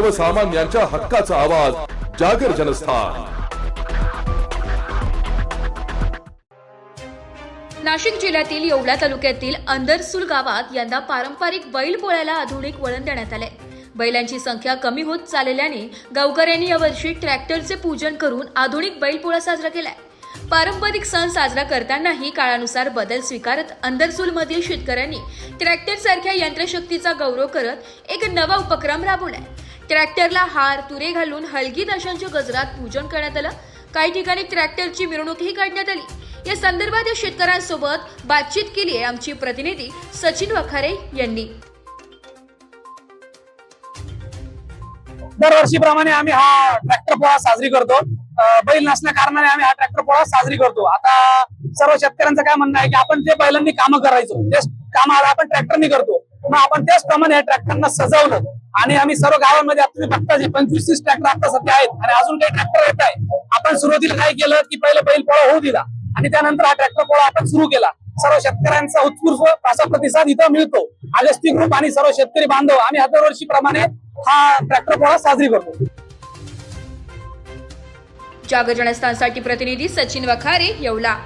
सर्वसामान्यांच्या हक्काचा आवाज जागर जनस्थान. नाशिक जिल्ह्यातील येवला तालुक्यातील अंदरसूल गावात यंदा पारंपरिक बैल पोळ्याला आधुनिक वळण देण्यात आले. बैलांची संख्या कमी होत चालल्याने गावकऱ्यांनी यावर्षी ट्रॅक्टरचे पूजन करून आधुनिक बैलपोळा साजरा केलाय. पारंपरिक सण साजरा करतानाही काळानुसार बदल स्वीकारत अंदरसूलमधील शेतकऱ्यांनी ट्रॅक्टर सारख्या यंत्रशक्तीचा गौरव करत एक नवा उपक्रम राबवलाय. ट्रॅक्टरला हार तुरे घालून हलगी दशांच्या गजरात पूजन करण्यात आलं. काही ठिकाणी ट्रॅक्टरची मिरवणूकही काढण्यात आली. या संदर्भात या शेतकऱ्यांसोबत बातचीत केली आहे आमची प्रतिनिधी सचिन वखारे यांनी. दरवर्षीप्रमाणे आम्ही हा ट्रॅक्टर पोळा साजरी करतो. बैल नसल्या कारणाने आम्ही हा ट्रॅक्टर पोळा साजरी करतो. आता सर्व शेतकऱ्यांचं काय म्हणणं आहे की आपण जे बैलांनी कामं करायचो तेच काम आता आपण ट्रॅक्टरनी करतो मग आपण त्याचप्रमाणे या ट्रॅक्टरना सजवलं. आणि आम्ही सर्व गावांमध्ये आता बघता जे पंचवीस तीस ट्रॅक्टर आता सध्या आहेत आणि अजून काही ट्रॅक्टर येत आहे. आपण सुरुवातीला काय केलं की पहिलं बैल पोळा होऊ दिला आणि त्यानंतर हा ट्रॅक्टर पोळा आपण सुरू केला. सर्व शेतकऱ्यांचा उत्स्फूर्त असा प्रतिसाद इथं मिळतो. अगस्ती ग्रुप आणि सर्व शेतकरी बांधव आम्ही हा दरवर्षीप्रमाणे हा ट्रॅक्टर पोळा साजरी करतो. जागरणस्थानसाठी प्रतिनिधी सचिन वखारे येवला.